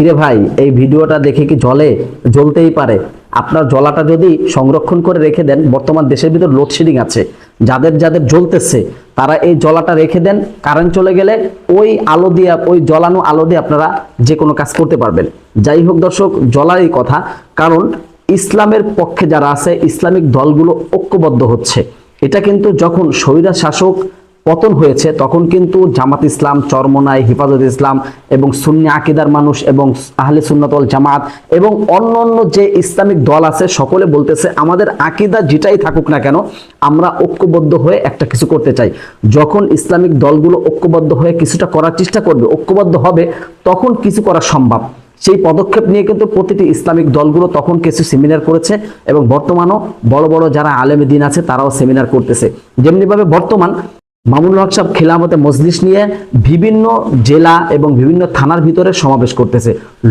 কিরে ভাই, এই ভিডিওটা দেখে কি জলে জ্বলতেই পারে? আপনার জলাটা যদি সংরক্ষণ করে রেখে দেন, বর্তমান দেশের ভিতর লোডশেডিং আছে, যাদের যাদের জ্বলতেছে, তারা এই জলাটা রেখে দেন কারেন্ট চলে গেলে ওই আলো দিয়ে, ওই জ্বলানো আলো দিয়ে আপনারা যে কোনো কাজ করতে পারবেন। যাই হোক দর্শক জলারই কথা, কারণ ইসলামের পক্ষে যারা আছে, ইসলামিক দলগুলো ঐক্যবদ্ধ হচ্ছে। এটা কিন্তু যখন স্বৈরা শাসক পতন হয়েছে, তখন কিন্তু জামাত ইসলাম, চরমনাই, হিফাজত ইসলাম এবং সুন্নি আকিদার মানুষ এবং আহলে সুন্নতল জামাত এবং অন্য অন্য যে ইসলামিক দল আছে, সকলে বলতেছে, আমাদের আকিদা যেটাই থাকুক না কেন, আমরা ঐক্যবদ্ধ হয়ে একটা কিছু করতে চাই। যখন ইসলামিক দলগুলো ঐক্যবদ্ধ হয়ে কিছুটা করার চেষ্টা করবে, ঐক্যবদ্ধ হবে, তখন কিছু করা সম্ভব। সেই পদক্ষেপ নিয়ে কিন্তু প্রতিটি ইসলামিক দলগুলো তখন কিছু সেমিনার করেছে এবং বর্তমানও বড় বড় যারা আলেমে দিন আছে, তারাও সেমিনার করতেছে। যেমনিভাবে বর্তমান মামুনুল হক সাহেব খেলামতে মজলিস নিয়ে বিভিন্ন জেলা এবং বিভিন্ন থানার ভিতরে সমাবেশ করতেছে।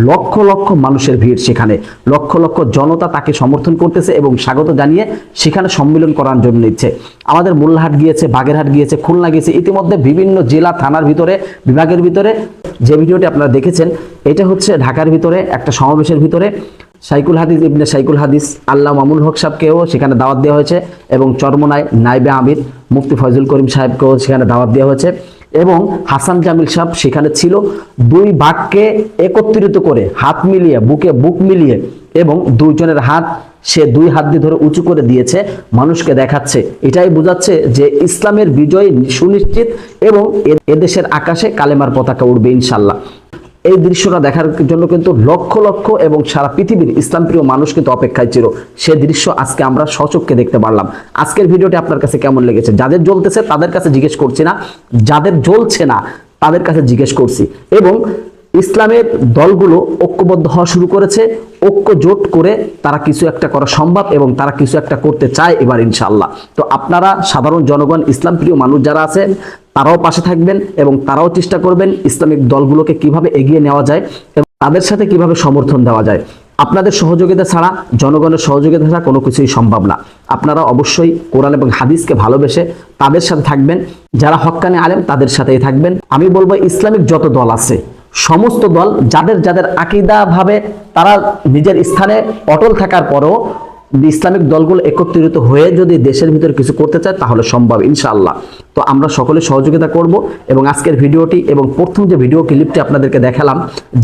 লক্ষ লক্ষ মানুষের ভিড় সেখানে। লক্ষ লক্ষ জনতা তাকে সমর্থন করতেছে এবং স্বাগত জানিয়ে সেখানে সম্মেলন করার জন্য নিচ্ছে। আমাদের মোল্লাহাট গিয়েছে, বাগেরহাট গিয়েছে, খুলনা গিয়েছে, ইতিমধ্যে বিভিন্ন জেলা, থানার ভিতরে, বিভাগের ভিতরে। যে ভিডিওটি আপনারা দেখেছেন, এটা হচ্ছে ঢাকার ভিতরে একটা সমাবেশের ভিতরে। সাইকুল হাদিস, ইবনে সাইকুল হাদিস, আল্লাহ মামুল হক সাহেবকেও সেখানে দাওয়াত দেওয়া হয়েছে এবং চরমনায় নাইবে আমির মুফতি ফয়জুল করিম সাহেবকেও সেখানে দাওয়াত দেওয়া হয়েছে এবং হাসান জামিল সাহেব সেখানে ছিল। দুই বাঘকে একত্রিত করে হাত মিলিয়ে, বুকে বুক মিলিয়ে এবং দুইজনের হাত সে দুই হাত দিয়ে ধরে উঁচু করে দিয়েছে, মানুষকে দেখাচ্ছে। এটাই বোঝাচ্ছে যে ইসলামের বিজয় সুনিশ্চিত এবং এদেশের আকাশে কালেমার পতাকা উঠবে ইনশাল্লাহ। এই দৃশ্যটা দেখার জন্য কিন্তু লক্ষ লক্ষ এবং সারা পৃথিবীর ইসলাম প্রিয় মানুষ কিন্তু অপেক্ষায় ছিল। সে দৃশ্য আজকে আমরা সচক্ষে দেখতে পারলাম। আজকের ভিডিওটি আপনার কাছে কেমন লেগেছে? যাদের জ্বলতেছে তাদের কাছে জিজ্ঞেস করছি না। যাদের জ্বলছে না, তাদের কাছে জিজ্ঞেস করছি। এবং ইসলামের দলগুলো ঐক্যবদ্ধ হওয়া শুরু করেছে। ঐক্য জোট করে তারা কিছু একটা করা সম্ভব এবং তারা কিছু একটা করতে চায় এবার ইনশাল্লাহ তো আপনারা সাধারণ জনগণ ইসলাম প্রিয় মানুষ যারা আছেন তারাও পাশে থাকবেন এবং তারাও চেষ্টা করবেন ইসলামিক দলগুলোকে কীভাবে এগিয়ে নেওয়া যায় এবং তাদের সাথে কীভাবে সমর্থন দেওয়া যায়। আপনাদের সহযোগিতা ছাড়া, জনগণের সহযোগিতা ছাড়া কোনো কিছুই সম্ভব না। আপনারা অবশ্যই কোরআন এবং হাদিসকে ভালোবেসে তাদের সাথে থাকবেন। যারা হক্কানে আলেম, তাদের সাথেই থাকবেন। আমি বলব, ইসলামিক যত দল আছে, সমস্ত দল যাদের যাদের আকিদা ভাবে তারা নিজের স্থানে অটল থাকার পরেও ইসলামিক দলগুলো একত্রিত হয়ে যদি দেশের ভিতরে কিছু করতে চায়, তাহলে সম্ভব, ইনশাআল্লাহ। তো আমরা সকলে সহযোগিতা করব এবং আজকের ভিডিওটি এবং প্রথম যে ভিডিও ক্লিপটি আপনাদেরকে দেখালাম,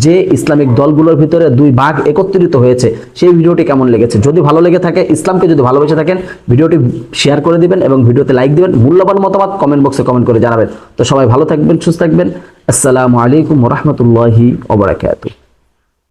যে ইসলামিক দলগুলোর ভিতরে দুই ভাগ একত্রিত হয়েছে, সেই ভিডিওটি কেমন লেগেছে? যদি ভালো লেগে থাকে, ইসলামকে যদি ভালোবেসে থাকেন, ভিডিওটি শেয়ার করে দিবেন এবং ভিডিওতে লাইক দিবেন, মূল্যবান মতামত কমেন্ট বক্সে কমেন্ট করে জানাবেন। তো সবাই ভালো থাকবেন, সুস্থ থাকবেন। আসসালামু আলাইকুম রহমতুল্লাহি ওবরাকাতুহ